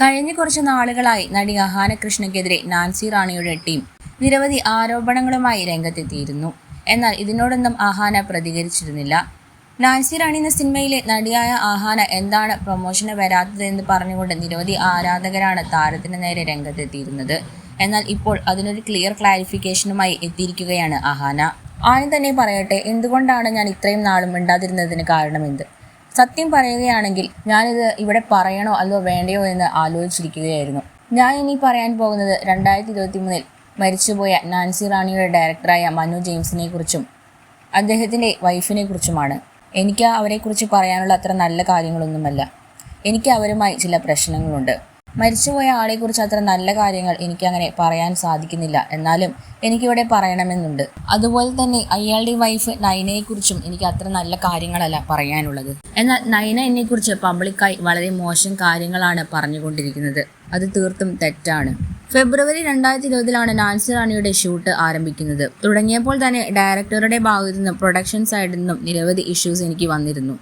കഴിഞ്ഞ കുറച്ച് നാളുകളായി നടി അഹാന കൃഷ്ണയ്ക്കെതിരെ നാൻസി റാണിയുടെ ടീം നിരവധി ആരോപണങ്ങളുമായി രംഗത്തെത്തിയിരുന്നു. എന്നാൽ ഇതിനോടൊന്നും ആഹാന പ്രതികരിച്ചിരുന്നില്ല. നാൻസി റാണി എന്ന സിനിമയിലെ നടിയായ ആഹാന എന്താണ് പ്രൊമോഷന് വരാത്തതെന്ന് പറഞ്ഞുകൊണ്ട് നിരവധി ആരാധകരാണ് താരത്തിന് നേരെ രംഗത്തെത്തിയിരുന്നത്. എന്നാൽ ഇപ്പോൾ അതിനൊരു ക്ലിയർ ക്ലാരിഫിക്കേഷനുമായി എത്തിയിരിക്കുകയാണ് ആഹാന. ആദ്യം തന്നെ പറയട്ടെ എന്തുകൊണ്ടാണ് ഞാൻ ഇത്രയും നാളും മിണ്ടാതിരുന്നതിന് കാരണമെന്ത്? സത്യം പറയുകയാണെങ്കിൽ ഞാനിത് ഇവിടെ പറയണോ അല്ലോ വേണ്ടയോ എന്ന് ആലോചിച്ചിരിക്കുകയായിരുന്നു. ഞാൻ ഇനി പറയാൻ പോകുന്നത് രണ്ടായിരത്തി ഇരുപത്തി മൂന്നിൽ മരിച്ചുപോയ നാൻസി റാണിയുടെ ഡയറക്ടറായ മനു ജെയിംസിനെ കുറിച്ചും അദ്ദേഹത്തിന്റെ വൈഫിനെ കുറിച്ചുമാണ് എനിക്ക് അവരെക്കുറിച്ച് പറയാനുള്ള അത്ര നല്ല കാര്യങ്ങളൊന്നുമല്ല. എനിക്ക് അവരുമായി ചില പ്രശ്നങ്ങളുണ്ട്. മരിച്ചുപോയ ആളെക്കുറിച്ച് അത്ര നല്ല കാര്യങ്ങൾ എനിക്ക് അങ്ങനെ പറയാൻ സാധിക്കുന്നില്ല. എന്നാലും എനിക്കിവിടെ പറയണമെന്നുണ്ട്. അതുപോലെ തന്നെ അയാളുടെ വൈഫ് നൈനയെക്കുറിച്ചും എനിക്ക് അത്ര നല്ല കാര്യങ്ങളല്ല പറയാനുള്ളത്. എന്നാൽ നൈന എന്നെക്കുറിച്ച് പബ്ലിക്കായി വളരെ മോശം കാര്യങ്ങളാണ് പറഞ്ഞുകൊണ്ടിരിക്കുന്നത്. അത് തീർത്തും തെറ്റാണ്. ഫെബ്രുവരി രണ്ടായിരത്തി ഇരുപതിലാണ് നാൻസി റാണിയുടെ ഷൂട്ട് ആരംഭിക്കുന്നത്. തുടങ്ങിയപ്പോൾ തന്നെ ഡയറക്ടറുടെ ഭാഗത്തു നിന്നും പ്രൊഡക്ഷൻ സൈഡിൽ നിന്നും നിരവധി ഇഷ്യൂസ് എനിക്ക് വന്നിരുന്നു.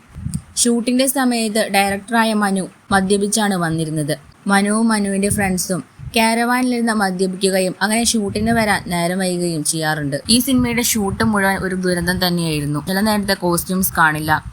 ഷൂട്ടിന്റെ സമയത്ത് ഡയറക്ടറായ മനു മദ്യപിച്ചാണ് വന്നിരുന്നത്. മനുവും മനുവിന്റെ ഫ്രണ്ട്സും കാരവാനിലിരുന്ന് മദ്യപിക്കുകയും അങ്ങനെ ഷൂട്ടിന് വരാൻ നേരം വൈകുകയും ചെയ്യാറുണ്ട്. ഈ സിനിമയുടെ ഷൂട്ട് മുഴുവൻ ഒരു ദുരന്തം തന്നെയായിരുന്നു. ചില നേരത്തെ കോസ്റ്റ്യൂംസ് കാണില്ല.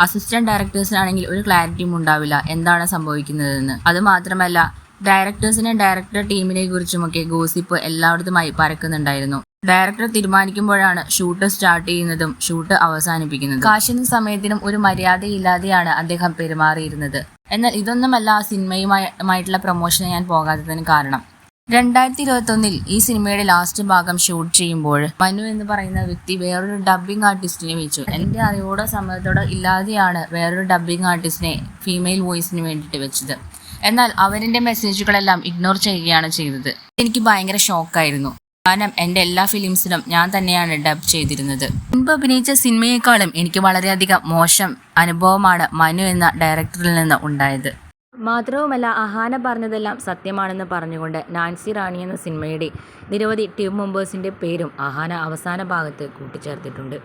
അസിസ്റ്റന്റ് ഡയറക്ടേഴ്സിനാണെങ്കിൽ ഒരു ക്ലാരിറ്റിയും ഉണ്ടാവില്ല. എന്താണ് സംഭവിക്കുന്നതെന്ന്. അത് മാത്രമല്ല ഡയറക്ടേഴ്സിനെ ഡയറക്ടർ ടീമിനെ കുറിച്ചുമൊക്കെ ഗോസിപ്പ് എല്ലായിടത്തുമായി പരക്കുന്നുണ്ടായിരുന്നു. ഡയറക്ടർ തീരുമാനിക്കുമ്പോഴാണ് ഷൂട്ട് സ്റ്റാർട്ട് ചെയ്യുന്നതും ഷൂട്ട് അവസാനിപ്പിക്കുന്നത്. കാശിനും സമയത്തിനും ഒരു മര്യാദയില്ലാതെയാണ് അദ്ദേഹം പെരുമാറിയിരുന്നത്. എന്നാൽ ഇതൊന്നുമല്ല ആ സിനിമയുമായിട്ടുള്ള പ്രൊമോഷന് ഞാൻ പോകാത്തതിന് കാരണം. രണ്ടായിരത്തി ഇരുപത്തൊന്നിൽ ഈ സിനിമയുടെ ലാസ്റ്റ് ഭാഗം ഷൂട്ട് ചെയ്യുമ്പോൾ മനു എന്ന് പറയുന്ന വ്യക്തി വേറൊരു ഡബ്ബിംഗ് ആർട്ടിസ്റ്റിനെ വെച്ചു എന്റെ അറിവോടോ സമ്മതത്തോടോ ഇല്ലാതെയാണ് വേറൊരു ഡബ്ബിംഗ് ആർട്ടിസ്റ്റിനെ ഫീമെയിൽ വോയിസിന് വേണ്ടിയിട്ട് വെച്ചത്. എന്നാൽ അവരിന്റെ മെസ്സേജുകളെല്ലാം ഇഗ്നോർ ചെയ്യുകയാണ് ചെയ്തത്. എനിക്ക് ഭയങ്കര ഷോക്കായിരുന്നു. കാരണം എന്റെ എല്ലാ ഫിലിംസിനും ഞാൻ തന്നെയാണ് ഡബ് ചെയ്തിരുന്നത്. മുമ്പ് അഭിനയിച്ച സിനിമയെക്കാളും എനിക്ക് വളരെയധികം മോശം അനുഭവമാണ് മനു എന്ന ഡയറക്ടറിൽ നിന്ന് ഉണ്ടായത്. മാത്രവുമല്ല അഹാന പറഞ്ഞതെല്ലാം സത്യമാണെന്ന് പറഞ്ഞുകൊണ്ട് നാൻസി റാണി എന്ന സിനിമയുടെ നിരവധി ടീം മെമ്പേഴ്സിന്റെ പേരും അഹാന അവസാന ഭാഗത്ത് കൂട്ടിച്ചേർത്തിട്ടുണ്ട്.